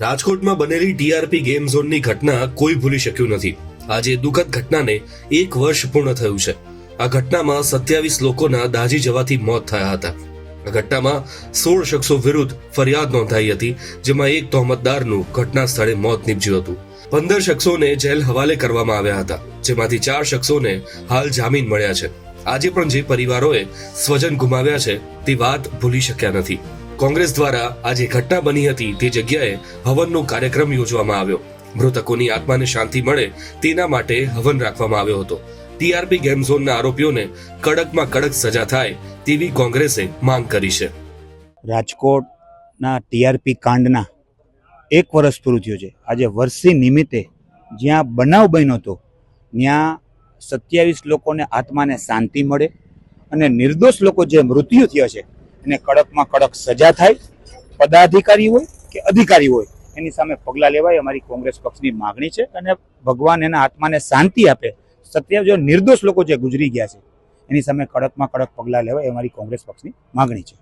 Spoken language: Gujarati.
રાજકોટમાં બનેલી ટીઆરપી ગેમ ઝોનની ઘટના કોઈ ભૂલી શક્યું નથી. આજે દુઃખદ ઘટનાને એક વર્ષ પૂર્ણ થયું છે. આ ઘટનામાં સત્યાવીસ લોકોના દાઝી જવાથી મોત થયા હતા. આ ઘટનામાં સોળ શખ્સો વિરુદ્ધ ફરિયાદ નોંધાઈ હતી, જેમાં એક તહોમતદારનું ઘટના સ્થળે મોત નીપજ્યું હતું. પંદર શખ્સોને જેલ હવાલે કરવામાં આવ્યા હતા, જેમાંથી ચાર શખ્સોને હાલ જામીન મળ્યા છે. આજે પણ જે પરિવારોએ સ્વજન ગુમાવ્યા છે, તે વાત ભૂલી શક્યા નથી. કોંગ્રેસ દ્વારા આજે ઘટના બની હતી તે જગ્યાએ હવનનો કાર્યક્રમ યોજવામાં આવ્યો. મૃતકોની આત્માને શાંતિ મળે તેના માટે હવન રાખવામાં આવ્યો હતો. ટીઆરપી ગેમ ઝોનના આરોપીઓને કડકમાં કડક સજા થાય તેવી કોંગ્રેસે માંગ કરી છે. રાજકોટના ટીઆરપી કાંડના એક વર્ષ પૂરું થયું છે. આજે વર્ષી નિમિત્તે જ્યાં બનાવ બન્યો હતો, ત્યાં સત્યાવીસ લોકોને આત્માને શાંતિ મળે અને નિર્દોષ લોકો જે મૃત્યુ થયા છે એને કડકમાં કડક સજા થાય, પદાધિકારી હોય કે અધિકારી હોય, એની સામે પગલાં લેવાય, અમારી કોંગ્રેસ પક્ષની માગણી છે અને ભગવાન એના આત્માને શાંતિ આપે. સત્ય જો નિર્દોષ લોકો જે ગુજરી ગયા છે, એની સામે કડકમાં કડક પગલાં લેવાય, એ અમારી કોંગ્રેસ પક્ષની માગણી છે.